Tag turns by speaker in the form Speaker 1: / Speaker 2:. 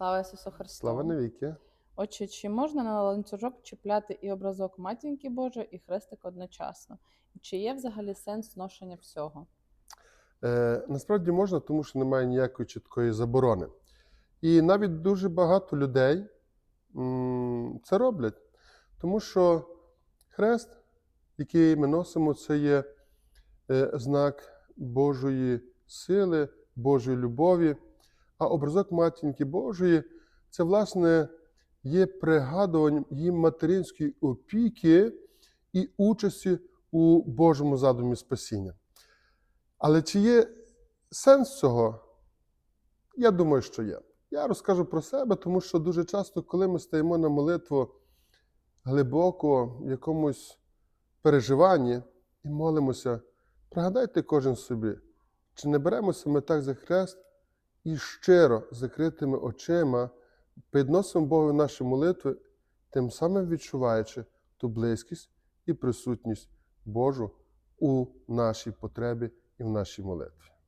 Speaker 1: Слава Ісусу Христу!
Speaker 2: Слава навіки.
Speaker 1: Отче, чи можна на ланцюжок чіпляти і образок матінки Божої, і хрестик одночасно? Чи є взагалі сенс ношення всього?
Speaker 2: Е, насправді можна, тому що немає ніякої чіткої заборони. І навіть дуже багато людей м, це роблять, тому що хрест, який ми носимо, це є е, знак Божої сили, Божої любові. А образок матінки Божої це, власне, є пригадуванням її материнської опіки і участі у Божому задумі спасіння. Але чи є сенс цього? Я думаю, що є. Я розкажу про себе, тому що дуже часто, коли ми стаємо на молитву глибоко в якомусь переживанні і молимося, пригадайте кожен собі, чи не беремося ми так за хрест і щиро закритими очима підносимо Богу наші молитви, тим самим відчуваючи ту близькість і присутність Божу у нашій потребі і в нашій молитві.